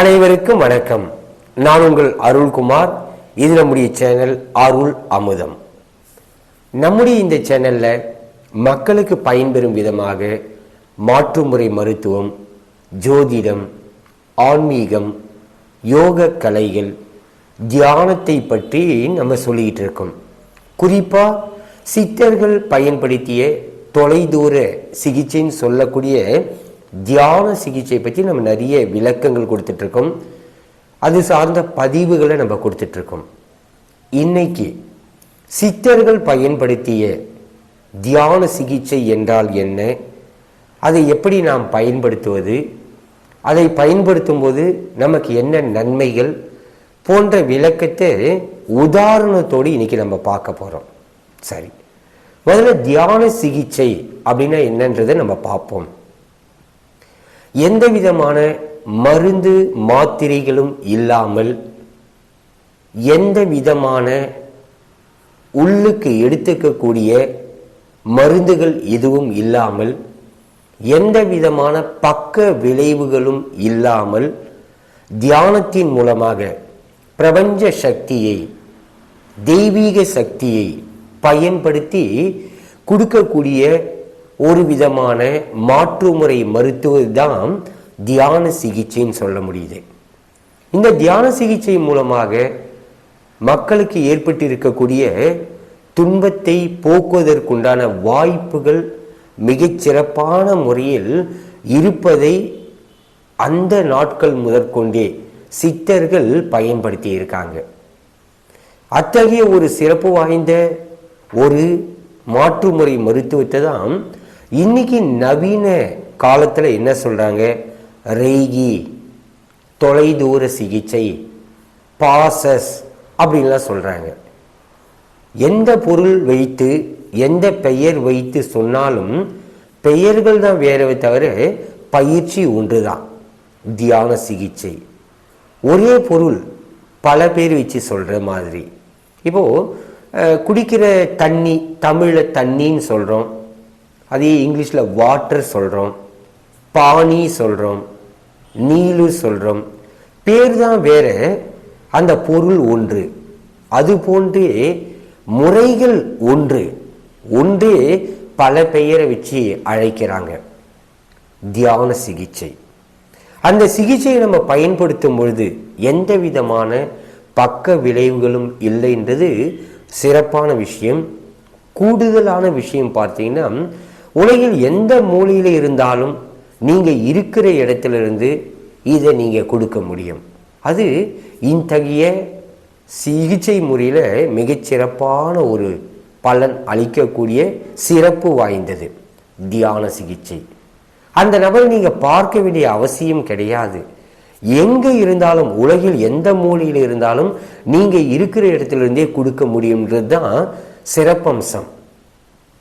அனைவருக்கும் வணக்கம். நான் உங்கள் அருள்குமார். இது நம்முடைய சேனல் அருள் அமுதம். நம்முடைய இந்த சேனல்ல மக்களுக்கு பயன்பெறும் விதமாக மாற்றுமுறை மருத்துவம் ஜோதிடம் ஆன்மீகம் யோக கலைகள் தியானத்தை பற்றி நம்ம சொல்லிக்கிட்டு இருக்கோம். குறிப்பாக சித்தர்கள் பயன்படுத்திய தொலைதூர சிகிச்சைன்னு சொல்லக்கூடிய தியான சிகிச்சை பற்றி நம்ம நிறைய விளக்கங்கள் கொடுத்துட்ருக்கோம். அது சார்ந்த பதிவுகளை நம்ம கொடுத்துட்ருக்கோம். இன்னைக்கு சித்தர்கள் பயன்படுத்திய தியான சிகிச்சை என்றால் என்ன? அதை எப்படி நாம் பயன்படுத்துவது? அதை பயன்படுத்தும் போது நமக்கு என்ன நன்மைகள்? போன்ற விளக்கத்தை உதாரணத்தோடு இன்னைக்கு நம்ம பார்க்க போகிறோம் சரி. முதல்ல தியான சிகிச்சை அப்படின்னா என்னன்றதை நம்ம பார்ப்போம். எந்த விதமான மருந்து மாத்திரைகளும் இல்லாமல் எந்த விதமான உள்ளுக்கு எடுத்துக்கக்கூடிய மருந்துகள் எதுவும் இல்லாமல் எந்த விதமான பக்க விளைவுகளும் இல்லாமல் தியானத்தின் மூலமாக பிரபஞ்ச சக்தியை தெய்வீக சக்தியை பயன்படுத்தி கொடுக்கக்கூடிய ஒரு விதமான மாற்றுமுறை மருத்துவம் தான் தியான சிகிச்சைன்னு சொல்ல முடியுது. இந்த தியான சிகிச்சை மூலமாக மக்களுக்கு ஏற்பட்டு இருக்கக்கூடிய துன்பத்தை போக்குவதற்குண்டான வாய்ப்புகள் மிகச்சிறப்பான முறையில் இருப்பதை அந்த நாட்கள் முதற்கொண்டே சித்தர்கள் பயன்படுத்தி இருக்காங்க அத்தகைய ஒரு சிறப்பு வாய்ந்த ஒரு மாற்றுமுறை மருத்துவத்தை தான் இன்னைக்கு நவீன காலத்தில் என்ன சொல்றாங்க? ரெய்கி தொலைதூர சிகிச்சை பாசஸ் அப்படின்லாம் சொல்றாங்க. எந்த பொருள் வைத்து எந்த பெயர் வைத்து சொன்னாலும் பெயர்கள் தான் வேறவை தவிர பயிற்சி ஒன்றுதான். தியான சிகிச்சை. ஒரே பொருள் பல பேர் வச்சு சொல்ற மாதிரி. இப்போ குடிக்கிற தண்ணி தமிழில் தண்ணின்னு சொல்கிறோம் அதே இங்கிலீஷில் வாட்டர் சொல்கிறோம் பானி சொல்கிறோம் நீலு சொல்கிறோம் பேர் தான் வேற அந்த பொருள் ஒன்று. அது போன்றே முறைகள் ஒன்று. ஒன்று பல பெயரை வச்சு அழைக்கிறாங்க. தியான சிகிச்சை. அந்த சிகிச்சையை நம்ம பயன்படுத்தும் பொழுது எந்த விதமான பக்க விளைவுகளும் இல்லைன்றது சிறப்பான விஷயம். கூடுதலான விஷயம் பார்த்தீங்கன்னா உலகில் எந்த மூலையில் இருந்தாலும் நீங்கள் இருக்கிற இடத்துலிருந்து இதை நீங்கள் கொடுக்க முடியும். அது இத்தகைய சிகிச்சை முறையில் மிகச்சிறப்பான ஒரு பலன் அளிக்கக்கூடிய சிறப்பு வாய்ந்தது தியான சிகிச்சை. அந்த நபரை நீங்கள் பார்க்க வேண்டிய அவசியம் கிடையாது. எங்கே இருந்தாலும் உலகில் எந்த மூலையில் இருந்தாலும் நீங்கள் இருக்கிற இடத்துல இருந்தே கொடுக்க முடியுன்றது தான் சிறப்பம்சம்.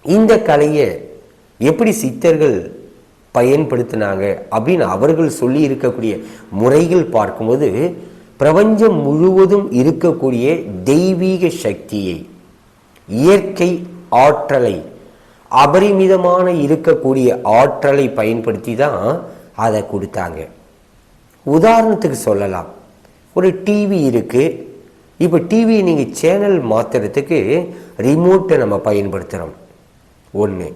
இந்த கலையை எப்படி சித்தர்கள் பயன்படுத்தினாங்க அப்படின்னு அவர்கள் சொல்லி இருக்கக்கூடிய முறைகள் பார்க்கும்போது பிரபஞ்சம் முழுவதும் இருக்கக்கூடிய தெய்வீக சக்தியை இயற்கை ஆற்றலை அபரிமிதமான இருக்கக்கூடிய ஆற்றலை பயன்படுத்தி தான் அதை கொடுத்தாங்க. உதாரணத்துக்கு சொல்லலாம். ஒரு டிவி இருக்கு. இப்போ டிவி நீங்கள் சேனல் மாற்றுறதுக்கு ரிமோட்டை நம்ம பயன்படுத்துகிறோம் ஒன்று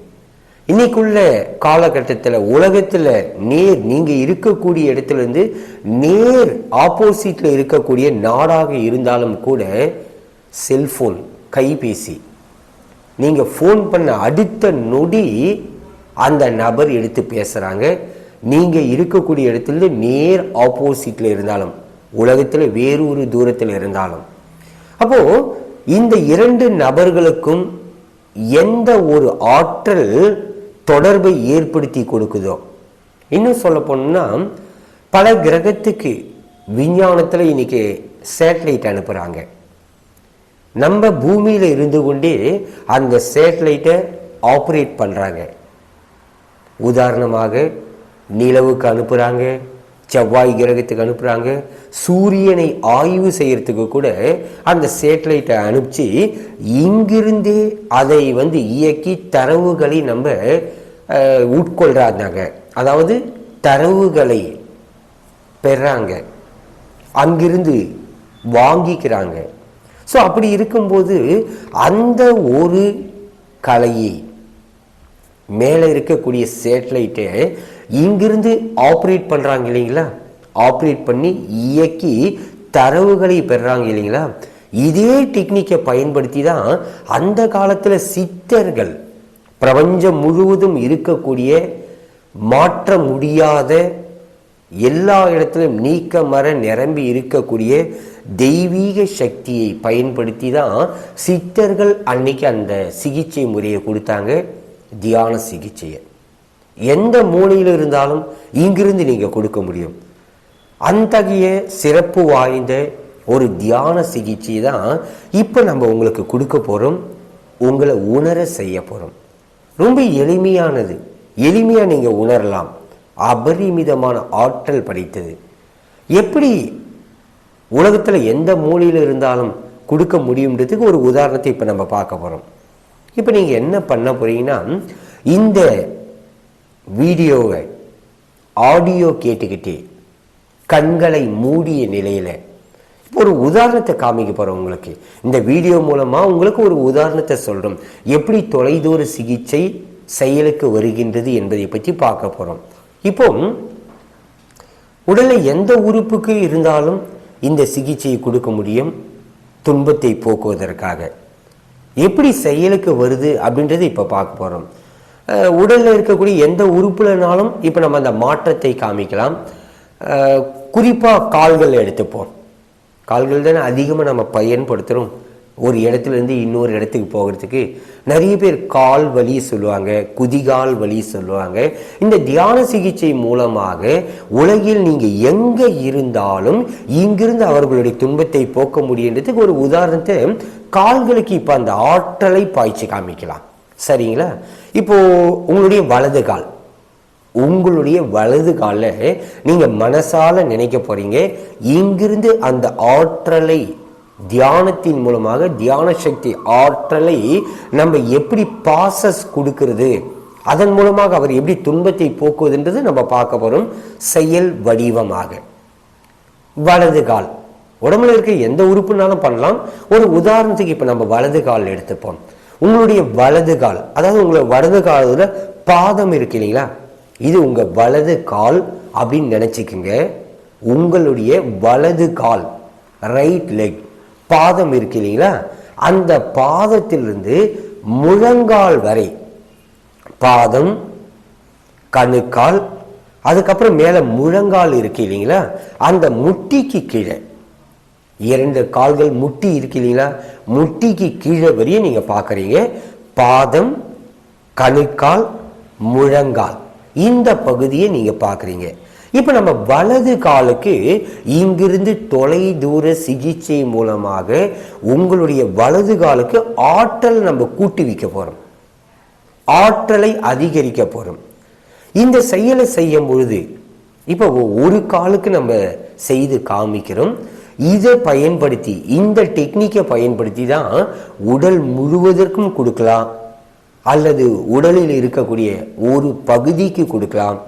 இன்னைக்குள்ள காலகட்டத்தில் உலகத்தில் நேர் நீங்கள் இருக்கக்கூடிய இடத்துலேருந்து நேர் ஆப்போசிட்டில் இருக்கக்கூடிய நாடாக இருந்தாலும் கூட செல்ஃபோன் கைபேசி நீங்கள் ஃபோன் பண்ண அடுத்த நொடி அந்த நபர் எடுத்து பேசுகிறாங்க நீங்கள் இருக்கக்கூடிய இடத்துல நேர் ஆப்போசிட்டில் இருந்தாலும் உலகத்தில் வேறு ஒரு தூரத்தில் இருந்தாலும். அப்போது இந்த இரண்டு நபர்களுக்கும் எந்த ஒரு ஆற்றல் தொடர்பை ஏற்படுத்தி கொடுக்குதோ? இன்னும் சொல்ல போனோம்னா பல கிரகத்துக்கு விஞ்ஞானத்தில் இன்னைக்கு சேட்டலைட் அனுப்புகிறாங்க நம்ம பூமியில் இருந்து கொண்டே அந்த சேட்டலைட்டை ஆப்ரேட் பண்ணுறாங்க உதாரணமாக நிலவுக்கு அனுப்புகிறாங்க செவ்வாய் கிரகத்துக்கு அனுப்புகிறாங்க சூரியனை ஆய்வு செய்கிறதுக்கு கூட அந்த சேட்டலைட்டை அனுப்பிச்சு இங்கிருந்தே அதை வந்து இயக்கி தரவுகளை நம்ம உட்கொள்கிறாங்க அதாவது தரவுகளை பெறாங்க. அங்கிருந்து வாங்கிக்கிறாங்க. ஸோ அப்படி இருக்கும்போது அந்த ஒரு கலையை மேலே இருக்கக்கூடிய சேட்டலைட்டை இங்கிருந்து ஆப்ரேட் பண்ணுறாங்க இல்லைங்களா? ஆப்ரேட் பண்ணி இயக்கி தரவுகளை பெறுறாங்க இல்லைங்களா? இதே டெக்னிக்கை பயன்படுத்தி தான் அந்த காலத்தில் சித்தர்கள் பிரபஞ்சம் முழுவதும் இருக்கக்கூடிய மாற்ற முடியாத எல்லா இடத்திலும் நீக்க மர நிரம்பி இருக்கக்கூடிய தெய்வீக சக்தியை பயன்படுத்தி தான் சித்தர்கள் அன்னைக்கு அந்த சிகிச்சை முறையை கொடுத்தாங்க தியான சிகிச்சையை. எந்த மூலையில் இருந்தாலும் இங்கிருந்து நீங்கள் கொடுக்க முடியும். அத்தகைய சிறப்பு வாய்ந்த ஒரு தியான சிகிச்சை தான் இப்போ நம்ம உங்களுக்கு கொடுக்க போகிறோம் உங்களை உணர செய்ய போகிறோம் ரொம்ப எளிமையானது. எளிமையாக நீங்கள் உணரலாம். அபரிமிதமான ஆற்றல் படைத்தது. எப்படி உலகத்தில் எந்த மூலையில் இருந்தாலும் கொடுக்க முடியுன்றதுக்கு ஒரு உதாரணத்தை இப்போ நம்ம பார்க்க போகிறோம் இப்போ நீங்கள் என்ன பண்ண போறீங்கன்னா இந்த வீடியோவை ஆடியோ கேட்டுக்கிட்டே கண்களை மூடிய நிலையில இப்போ ஒரு உதாரணத்தை காமிக்க போகிறோம் உங்களுக்கு. இந்த வீடியோ மூலமாக உங்களுக்கு ஒரு உதாரணத்தை சொல்கிறோம் எப்படி தொலைதூர சிகிச்சை செயலுக்கு வருகின்றது என்பதை பற்றி பார்க்க போகிறோம் இப்போ உடலில் எந்த உறுப்புக்கு இருந்தாலும் இந்த சிகிச்சையை கொடுக்க முடியும். துன்பத்தை போக்குவதற்காக. எப்படி செயலுக்கு வருது அப்படின்றத இப்போ பார்க்க போகிறோம் உடலில் இருக்கக்கூடிய எந்த உறுப்புலனாலும் இப்போ நம்ம அந்த மாற்றத்தை காமிக்கலாம். குறிப்பாக கால்கள் எடுத்துப்போம். கால்கள் தானே அதிகமாக நம்ம பயன்படுத்துகிறோம் ஒரு இடத்துல இருந்து இன்னொரு இடத்துக்கு போகிறதுக்கு நிறைய பேர் கால் வலி சொல்லுவாங்க குதிகால் வலி சொல்லுவாங்க. இந்த தியான சிகிச்சை மூலமாக உலகில் நீங்கள் எங்கே இருந்தாலும் இங்கிருந்து அவர்களுடைய துன்பத்தை போக்க முடியுன்றதுக்கு ஒரு உதாரணத்தை கால்களுக்கு இப்போ அந்த ஆற்றலை பாய்ச்சி காமிக்கலாம். சரிங்களா? இப்போ உங்களுடைய வலது கால். உங்களுடைய வலது காலில் நீங்க மனசால நினைக்க போறீங்க. இங்கிருந்து அந்த ஆற்றலை தியானத்தின் மூலமாக தியான சக்தி ஆற்றலை நம்ம எப்படி பாசஸ் கொடுக்கிறது? அதன் மூலமாக அவர் எப்படி துன்பத்தை போக்குவதுன்றது நம்ம பார்க்க போறோம். செயல் வடிவமாக. வலது கால். உடம்புல இருக்க எந்த உறுப்புனாலும் பண்ணலாம். ஒரு உதாரணத்துக்கு இப்ப நம்ம வலது கால் எடுத்துப்போம். உங்களுடைய வலது கால் அதாவது உங்களை வலது காலத்தில் பாதம் இருக்கு இல்லைங்களா? இது உங்கள் வலது கால் அப்படின்னு நினச்சிக்கோங்க. உங்களுடைய வலது கால் ரைட் லெக் பாதம் இருக்கு இல்லைங்களா? அந்த பாதத்திலிருந்து முழங்கால் வரை பாதம் கணுக்கால் அதுக்கப்புறம் மேலே முழங்கால் இருக்கு இல்லைங்களா? அந்த முட்டிக்கு கீழே இரண்டு கால்கள் முட்டி இருக்கு இல்லைங்களா? முட்டிக்கு கீழே வரைய நீங்க பார்க்குறீங்க. பாதம் கணுக்கால் முழங்கால். இந்த பகுதியை நீங்க பார்க்குறீங்க. இப்போ நம்ம வலது காலுக்கு இங்கிருந்து தொலை தூர சிகிச்சை மூலமாக உங்களுடைய வலது காலுக்கு ஆற்றல் நம்ம கூட்டி வைக்க போகிறோம் ஆற்றலை அதிகரிக்க போகிறோம் இந்த செயலை செய்யும் பொழுது இப்போ ஒரு காலுக்கு நம்ம செய்து காமிக்கிறோம். இதை பயன்படுத்தி இந்த டெக்னிக்கை பயன்படுத்தி தான் உடல் முழுவதற்கும் கொடுக்கலாம். அல்லது உடலில் இருக்கக்கூடிய ஒரு பகுதிக்கு கொடுக்கலாம்.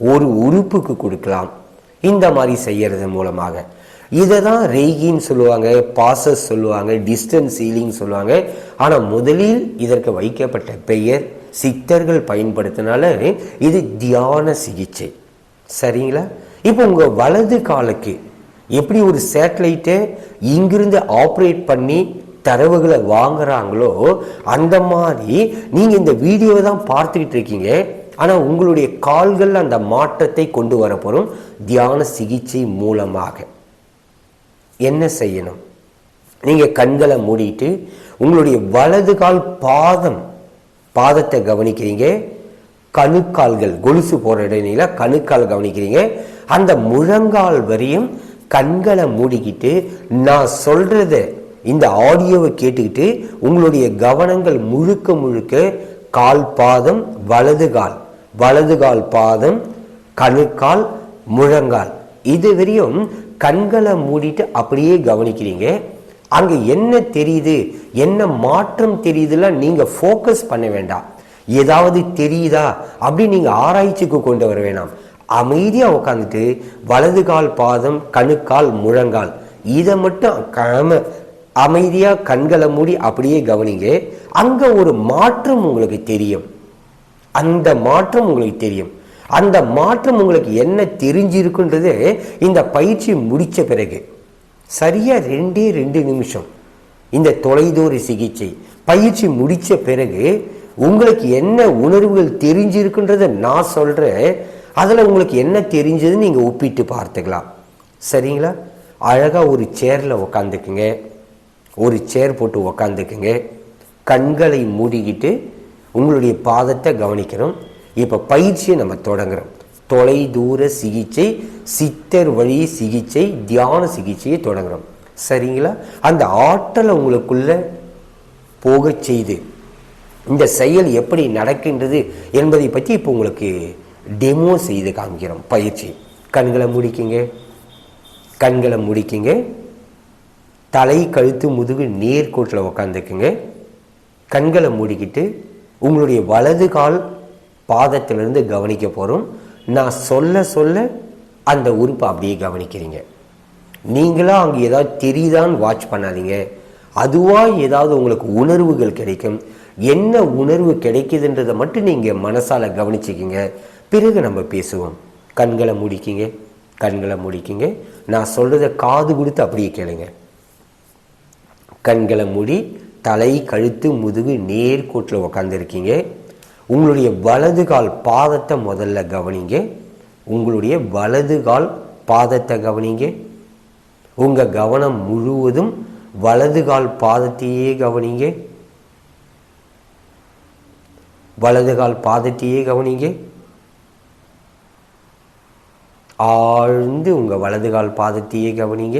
ஒரு உறுப்புக்கு கொடுக்கலாம். இந்த மாதிரி செய்யறது மூலமாக. இதை தான் ரெய்கின்னு சொல்லுவாங்க பாசஸ் சொல்லுவாங்க டிஸ்டன்ஸ் ஹீலிங் சொல்லுவாங்க. ஆனால் முதலில் இதற்கு வைக்கப்பட்ட பெயர் சித்தர்கள் பயன்படுத்தினால இது தியான சிகிச்சை. சரிங்களா? இப்போ உங்கள் வலது காலுக்கு எப்படி ஒரு சேட்டலைட்டை இங்கிருந்து ஆப்ரேட் பண்ணி தரவுகளை வாங்குறாங்களோ அந்த மாதிரி நீங்கள் இந்த வீடியோவை தான் பார்த்துக்கிட்டு இருக்கீங்க. ஆனால் உங்களுடைய கால்கள் அந்த மாற்றத்தை கொண்டு வரப்போகிறோம் தியான சிகிச்சை மூலமாக. என்ன செய்யணும்? நீங்கள் கண்களை மூடிட்டு உங்களுடைய வலது கால் பாதம் பாதத்தை கவனிக்கிறீங்க. கணுக்கால்கள் கொலுசு போகிற இடையில கணுக்கால் கவனிக்கிறீங்க. அந்த முழங்கால் வரையும் கண்களை மூடிக்கிட்டு நான் சொல்றத இந்த ஆடியோவை கேட்டுக்கிட்டு உங்களுடைய கவனங்கள் முழுக்க முழுக்க கால் பாதம் வலது கால். வலது கால் பாதம் கணுக்கால் முழங்கால். இது வரையும் கண்களை மூடிட்டு அப்படியே கவனிக்கிறீங்க. அங்க என்ன தெரியுது? என்ன மாற்றம் தெரியுதுலாம் நீங்க ஃபோக்கஸ் பண்ண வேண்டாம். ஏதாவது தெரியுதா? அப்படி நீங்க ஆராய்ச்சிக்கு கொண்டு வர வேணாம். அமைதியாக உட்காந்துட்டு வலது கால் பாதம் கணுக்கால் முழங்கால். இதை மட்டும் கம அமைதியாக கண்களை மூடி அப்படியே கவனிங்க. அங்கே ஒரு மாற்றம் உங்களுக்கு தெரியும். அந்த மாற்றம் உங்களுக்கு தெரியும். அந்த மாற்றம் உங்களுக்கு என்ன தெரிஞ்சிருக்குன்றது இந்த பயிற்சி முடித்த பிறகு. சரியாக ரெண்டே ரெண்டு நிமிஷம். இந்த தொலைதூர சிகிச்சை. பயிற்சி முடித்த பிறகு உங்களுக்கு என்ன உணர்வுகள் தெரிஞ்சிருக்குன்றதை நான் சொல்கிறேன் அதில் உங்களுக்கு என்ன தெரிஞ்சதுன்னு நீங்கள் ஒப்பிட்டு பார்த்துக்கலாம். சரிங்களா? அழகாக ஒரு சேரில் உக்காந்துக்குங்க. ஒரு சேர் போட்டு உக்காந்துக்குங்க. கண்களை மூடிக்கிட்டு உங்களுடைய பாதத்தை கவனிக்கிறோம் இப்போ பயிற்சியை நம்ம தொடங்குறோம். தொலை தூர சிகிச்சை சித்தர் வழி சிகிச்சை தியான சிகிச்சையை தொடங்குறோம். சரிங்களா? அந்த ஆற்றலை உங்களுக்குள்ளே போகச் செய்து இந்த செயல் எப்படி நடக்கின்றது என்பதை பற்றி இப்போ உங்களுக்கு டெமோ செய்து காமிக்கிறோம் பயிற்சி. கண்களை முடிக்கிங்க. கண்களை முடிக்கிங்க. தலை கழுத்து முதுகு நேர்கோட்டில் உக்காந்துக்குங்க. கண்களை மூடிக்கிட்டு உங்களுடைய வலது கால் பாதத்திலிருந்து கவனிக்க போகிறோம் நான் சொல்ல சொல்ல அந்த உறுப்பை அப்படியே கவனிக்கிறீங்க. நீங்களாக அங்கே ஏதாவது தெரியுதான்னு வாட்ச் பண்ணாதீங்க. அதுவாக ஏதாவது உங்களுக்கு உணர்வுகள் கிடைக்கும். என்ன உணர்வு கிடைக்குதுன்றதை மட்டும் நீங்கள் மனசால் கவனிச்சிக்கிங்க. பிறகு நம்ம பேசுவோம். கண்களை முடிக்கிங்க கண்களை முடிக்கிங்க. நான் சொல்கிறத காது கொடுத்து அப்படியே கேளுங்க. கண்களை மூடி தலை கழுத்து முதுகு நேர்கோட்டில் உக்காந்துருக்கீங்க. உங்களுடைய வலது கால் பாதத்தை முதல்ல கவனிங்க. உங்களுடைய வலது கால் பாதத்தை கவனிங்க. உங்கள் கவனம் முழுவதும் வலது கால் பாதத்தையே கவனிங்க. வலது கால் பாதத்தையே கவனிங்க. ஆழ்ந்து உங்கள் வலது கால் பாதத்தையே கவனிங்க.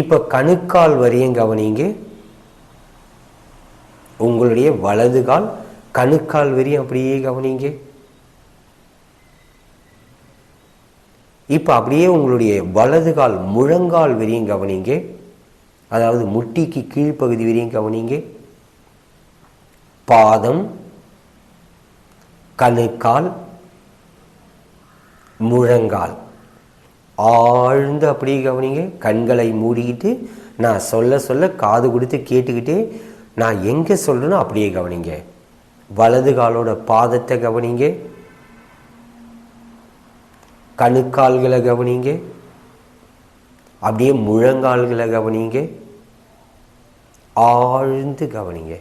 இப்போ கணுக்கால் வரையும் கவனிங்க. உங்களுடைய வலது கால் கணுக்கால் வரையும் அப்படியே கவனிங்க. இப்போ அப்படியே உங்களுடைய வலது கால் முழங்கால் வரையும் கவனிங்க. அதாவது முட்டிக்கு கீழ்ப்பகுதி வரையும் கவனிங்க. பாதம் கணுக்கால் முழங்கால். ஆழ்ந்து அப்படியே கவனிங்க. கண்களை மூடிக்கிட்டு நான் சொல்ல சொல்ல காது கொடுத்து கேட்டுக்கிட்டே நான் எங்கே சொல்கிறேனோ அப்படியே கவனிங்க. வலது காலோட பாதத்தை கவனிங்க. கணுக்கால்களை கவனிங்க. அப்படியே முழங்கால்களை கவனிங்க. ஆழ்ந்து கவனிங்க.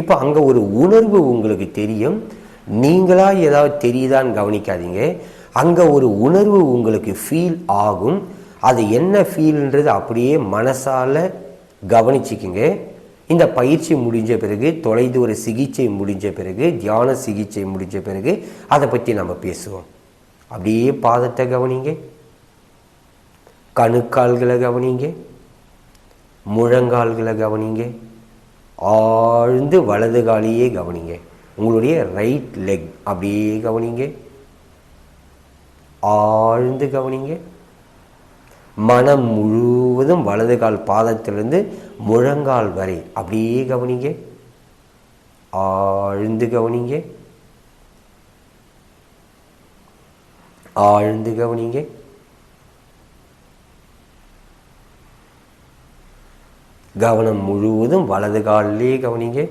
இப்போ அங்கே ஒரு உணர்வு உங்களுக்கு தெரியும். நீங்களா ஏதாவது தெரியுதான்னு கவனிக்காதீங்க. அங்கே ஒரு உணர்வு உங்களுக்கு ஃபீல் ஆகும். அது என்ன ஃபீல்ன்றது அப்படியே மனசால் கவனிச்சிக்கிங்க. இந்த பயிற்சி முடிஞ்ச பிறகு தொலைதூர சிகிச்சை முடிஞ்ச பிறகு தியான சிகிச்சை முடிஞ்ச பிறகு அதை பற்றி நம்ம பேசுவோம். அப்படியே பாதத்தை கவனிங்க. கணுக்கால்களை கவனிங்க. முழங்கால்களை கவனிங்க. ஆழ்ந்து வலது காலையே கவனிங்க. உங்களுடைய ரைட் லெக் அப்படியே கவனிங்க. ஆழ்ந்து கவனிங்க. மனம் முழுவதும் வலது கால் பாதத்திலிருந்து முழங்கால் வரை அப்படியே கவனிங்க. ஆழ்ந்து கவனிங்க. ஆழ்ந்து கவனிங்க. கவனம் முழுவதும் வலது காலிலே கவனிங்க.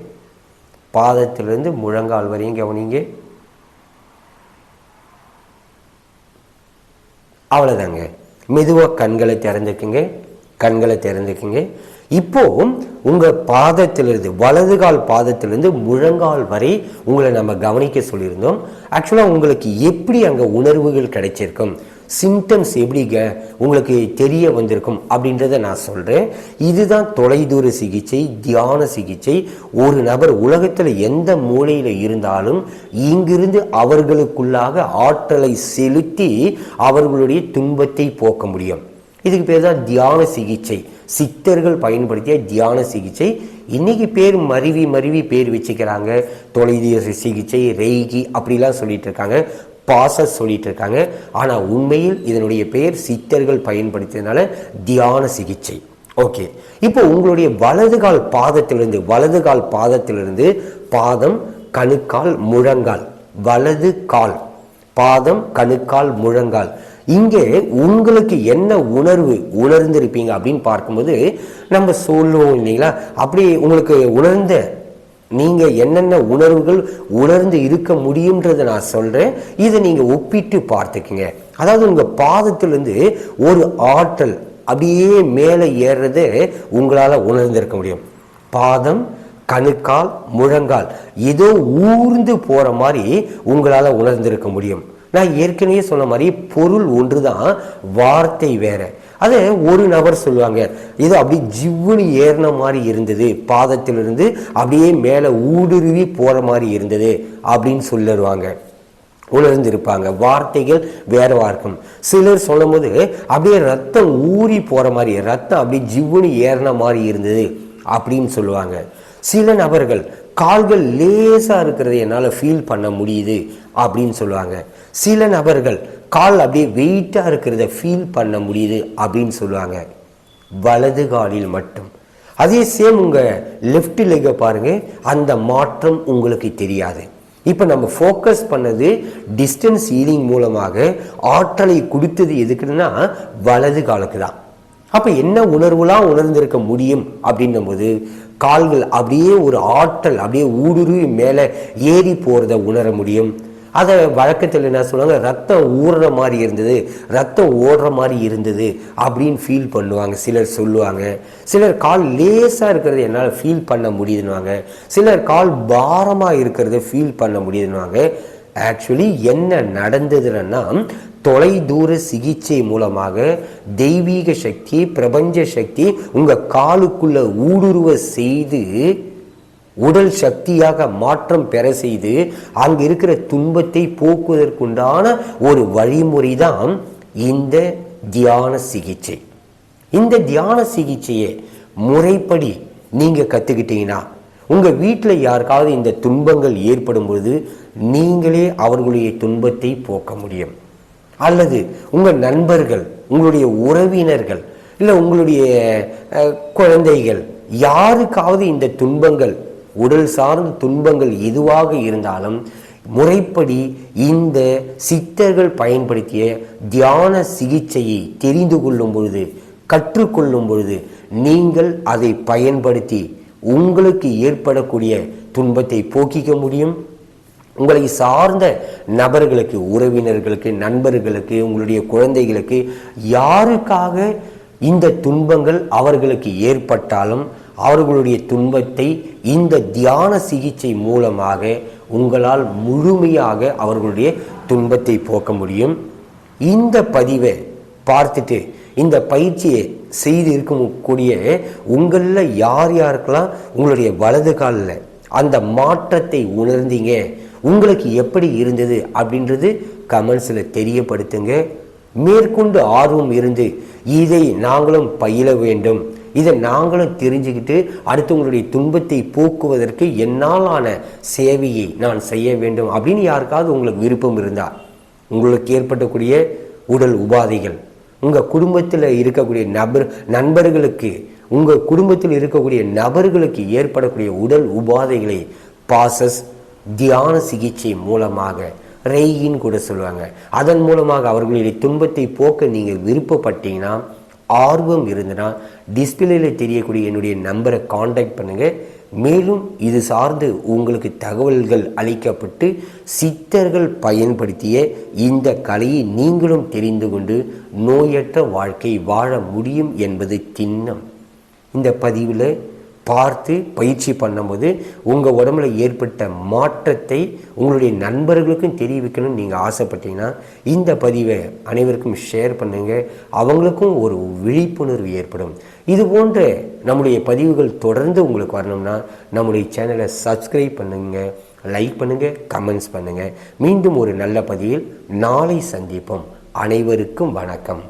பாதத்திலிருந்து முழங்கால் வரையும் கவனிங்க. அவ்வளோதாங்க மெதுவாக கண்களை திறந்துக்குங்க. கண்களை திறந்துக்குங்க. இப்போ உங்கள் பாதத்திலிருந்து வலது கால் பாதத்திலிருந்து முழங்கால் வரை உங்களை நம்ம கவனிக்க சொல்லியிருந்தோம். ஆக்சுவலாக உங்களுக்கு எப்படி அங்கே உணர்வுகள் கிடைச்சிருக்கும்? சிம்டம்ஸ் எப்படிங்க உங்களுக்கு தெரிய வந்திருக்கும் அப்படின்றத நான் சொல்கிறேன் இதுதான் தொலைதூர சிகிச்சை தியான சிகிச்சை. ஒரு நபர் உலகத்தில் எந்த மூலையில் இருந்தாலும் இங்கிருந்து அவர்களுக்குள்ளாக ஆற்றலை செலுத்தி அவர்களுடைய துன்பத்தை போக்க முடியும். இதுக்கு பேர் தான் தியான சிகிச்சை. சித்தர்கள் பயன்படுத்திய தியான சிகிச்சை. இன்றைக்கி பேர் மருவி மருவி பேர் வச்சுக்கிறாங்க. தொலைதூர சிகிச்சை ரெய்கி அப்படிலாம் சொல்லிட்டு இருக்காங்க பாச சொல்லிட்டு இருக்காங்க ஆனால் உண்மையில் இதனுடைய பெயர் சித்தர்கள் பயன்படுத்தியதுனால தியான சிகிச்சை. ஓகே. இப்போ உங்களுடைய வலது கால் பாதத்திலிருந்து வலது கால் பாதத்திலிருந்து பாதம் கணுக்கால் முழங்கால். வலது கால். பாதம் கணுக்கால் முழங்கால். இங்கே உங்களுக்கு என்ன உணர்வு உணர்ந்திருப்பீங்க அப்படின்னு பார்க்கும்போது நம்ம சொல்லுவோம் இல்லைங்களா? அப்படி உங்களுக்கு உணர்ந்த நீங்க என்னென்ன உணர்வுகள் உணர்ந்து இருக்க முடியுன்றதை நான் சொல்றேன். இதை நீங்க ஒப்பிட்டு பார்த்துக்குங்க. அதாவது உங்க பாதத்திலிருந்து ஒரு ஆற்றல் அப்படியே மேலே ஏறுறதை உங்களால் உணர்ந்திருக்க முடியும். பாதம் கணுக்கால் முழங்கால் ஏதோ ஊர்ந்து போற மாதிரி உங்களால் உணர்ந்திருக்க முடியும். நான் ஏற்கனவே சொன்ன மாதிரி பொருள் ஒன்று தான் வார்த்தை வேற. அதை ஒரு நபர் சொல்லுவாங்க. இது அப்படி ஜிவ்வுன்னு ஏறின மாதிரி இருந்தது. பாதத்திலிருந்து அப்படியே மேலே ஊடுருவி போகிற மாதிரி இருந்தது அப்படின்னு சொல்லிடுவாங்க. உணர்ந்திருப்பாங்க. வார்த்தைகள் வேறவா இருக்கும். சிலர் சொல்லும்போது அப்படியே ரத்தம் ஊறி போற மாதிரி ரத்தம் அப்படியே ஜிவ்வுன்னு ஏறின மாதிரி இருந்தது அப்படின்னு சொல்லுவாங்க. சில நபர்கள் கால்கள் லேசாக இருக்கிறத என்னால் ஃபீல் பண்ண முடியுது அப்படின்னு சொல்லுவாங்க. சில நபர்கள் கால் அப்படியே வெயிட்டாக இருக்கிறத ஃபீல் பண்ண முடியுது அப்படின்னு சொல்லுவாங்க. வலது காலில் மட்டும். அதே சேம் உங்கள் லெஃப்ட் லெக்கை பாருங்கள் அந்த மாற்றம் உங்களுக்கு தெரியாது. இப்போ நம்ம ஃபோக்கஸ் பண்ணது டிஸ்டன்ஸ் ஹீலிங் மூலமாக ஆற்றலை கொடுத்தது எதுக்குன்னா வலது காலுக்கு தான். அப்போ என்ன உணர்வுலாம் உணர்ந்திருக்க முடியும் அப்படின்னும் போது கால்கள் அப்படியே ஒரு ஆற்றல் அப்படியே ஊடுருவி மேலே ஏறி போகிறத உணர முடியும். அதை வழக்கத்தில் என்ன சொல்லுவாங்க? ரத்தம் ஊறுற மாதிரி இருந்தது ரத்தம் ஓடுற மாதிரி இருந்தது அப்படின்னு ஃபீல் பண்ணுவாங்க. சிலர் சொல்லுவாங்க. சிலர் கால் லேசாக இருக்கிறத என்னால் ஃபீல் பண்ண முடியுதுன்னுவாங்க. சிலர் கால் பாரமாக இருக்கிறத ஃபீல் பண்ண முடியுதுன்னுவாங்க. ஆக்சுவலி என்ன நடந்ததுன்னா தொலைதூர சிகிச்சை மூலமாக தெய்வீக சக்தி பிரபஞ்ச சக்தி உங்கள் காலுக்குள்ள ஊடுருவ செய்து உடல் சக்தியாக மாற்றம் பெற செய்து அங்கு இருக்கிற துன்பத்தை போக்குவதற்குண்டான ஒரு வழிமுறை தான் இந்த தியான சிகிச்சை. இந்த தியான சிகிச்சையை முறைப்படி நீங்கள் கற்றுக்கிட்டீங்கன்னா உங்க வீட்டில் யாருக்காவது இந்த துன்பங்கள் ஏற்படும் பொழுது நீங்களே அவர்களுடைய துன்பத்தை போக்க முடியும். அல்லது உங்க நண்பர்கள் உங்களுடைய உறவினர்கள் இல்லை உங்களுடைய அஹ், குழந்தைகள் யாருக்காவது இந்த துன்பங்கள் உடல் சார்ந்த துன்பங்கள் எதுவாக இருந்தாலும் முறைப்படி இந்த சித்தர்கள் பயன்படுத்திய தியான சிகிச்சையை தெரிந்து கொள்ளும் பொழுது கற்றுக்கொள்ளும் பொழுது நீங்கள் அதை பயன்படுத்தி உங்களுக்கு ஏற்படக்கூடிய துன்பத்தை போக்கிக்க முடியும். உங்களை சார்ந்த நபர்களுக்கு உறவினர்களுக்கு நண்பர்களுக்கு உங்களுடைய குழந்தைகளுக்கு யாருக்காக இந்த துன்பங்கள் அவர்களுக்கு ஏற்பட்டாலும் அவர்களுடைய துன்பத்தை இந்த தியான சிகிச்சை மூலமாக உங்களால் முழுமையாக அவர்களுடைய துன்பத்தை போக்க முடியும். இந்த பதிவை பார்த்துட்டு இந்த பயிற்சியை செய்து இருக்கக்கூடிய உங்களில் யார் யாருக்கெல்லாம் உங்களுடைய வலது காலில் அந்த மாற்றத்தை உணர்ந்தீங்க? உங்களுக்கு எப்படி இருந்தது அப்படின்றது கமெண்ட்ஸில் தெரியப்படுத்துங்க. மேற்கொண்டு ஆர்வம் இருந்து இதை நாங்களும் பயில வேண்டும். இதை நாங்களும் தெரிஞ்சுக்கிட்டு அடுத்தவங்களுடைய துன்பத்தை போக்குவதற்கு என்னாலான சேவையை நான் செய்ய வேண்டும் அப்படின்னு யாருக்காவது உங்களுக்கு விருப்பம் இருந்தால் உங்களுக்கு ஏற்பட்டக்கூடிய உடல் உபாதைகள். உங்கள் குடும்பத்தில் இருக்கக்கூடிய நபர் நண்பர்களுக்கு உங்கள் குடும்பத்தில் இருக்கக்கூடிய நபர்களுக்கு ஏற்படக்கூடிய உடல் உபாதைகளை பாசஸ் தியான சிகிச்சை மூலமாக ரெய்கின்னு கூட சொல்லுவாங்க. அதன் மூலமாக அவர்களுடைய துன்பத்தை போக்க நீங்கள் விருப்பப்பட்டீங்கன்னா ஆர்வம் இருந்ததுன்னா டிஸ்பிளேயில் தெரியக்கூடிய என்னுடைய நம்பரை காண்டாக்ட் பண்ணுங்கள் மேலும் இது சார்ந்து உங்களுக்கு தகவல்கள் அளிக்கப்பட்டு சித்தர்கள் பயன்படுத்திய இந்த கலையை நீங்களும் தெரிந்து கொண்டு நோயற்ற வாழ்க்கை வாழ முடியும் என்பது திண்ணம். இந்த பதிவில் பார்த்து பயிற்சி பண்ணும்போது உங்கள் உடம்புல ஏற்பட்ட மாற்றத்தை உங்களுடைய நண்பர்களுக்கும் தெரிவிக்கணும்னு நீங்கள் ஆசைப்பட்டீங்கன்னா இந்த பதிவை அனைவருக்கும் ஷேர் பண்ணுங்கள் அவங்களுக்கும் ஒரு விழிப்புணர்வு ஏற்படும். இது போன்ற நம்முடைய பதிவுகள் தொடர்ந்து உங்களுக்கு வரணும்னா நம்முடைய சேனலை சப்ஸ்கிரைப் பண்ணுங்கள் லைக் பண்ணுங்கள் கமெண்ட்ஸ் பண்ணுங்கள் மீண்டும் ஒரு நல்ல பதிவில் நாளை சந்திப்போம். அனைவருக்கும் வணக்கம்.